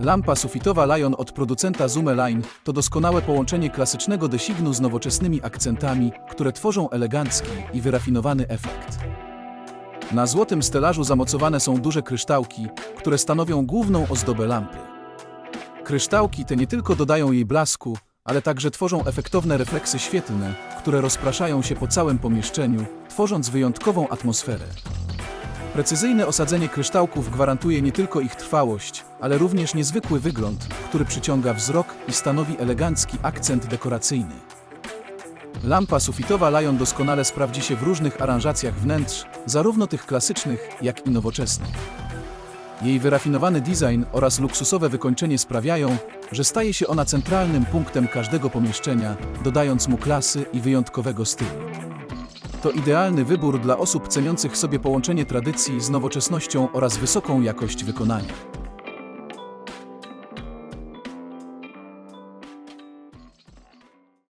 Lampa sufitowa Lion od producenta Zoom Line to doskonałe połączenie klasycznego designu z nowoczesnymi akcentami, które tworzą elegancki i wyrafinowany efekt. Na złotym stelażu zamocowane są duże kryształki, które stanowią główną ozdobę lampy. Kryształki te nie tylko dodają jej blasku, ale także tworzą efektowne refleksy świetlne, które rozpraszają się po całym pomieszczeniu, tworząc wyjątkową atmosferę. Precyzyjne osadzenie kryształków gwarantuje nie tylko ich trwałość, ale również niezwykły wygląd, który przyciąga wzrok i stanowi elegancki akcent dekoracyjny. Lampa sufitowa Lion doskonale sprawdzi się w różnych aranżacjach wnętrz, zarówno tych klasycznych, jak i nowoczesnych. Jej wyrafinowany design oraz luksusowe wykończenie sprawiają, że staje się ona centralnym punktem każdego pomieszczenia, dodając mu klasy i wyjątkowego stylu. To idealny wybór dla osób ceniących sobie połączenie tradycji z nowoczesnością oraz wysoką jakość wykonania.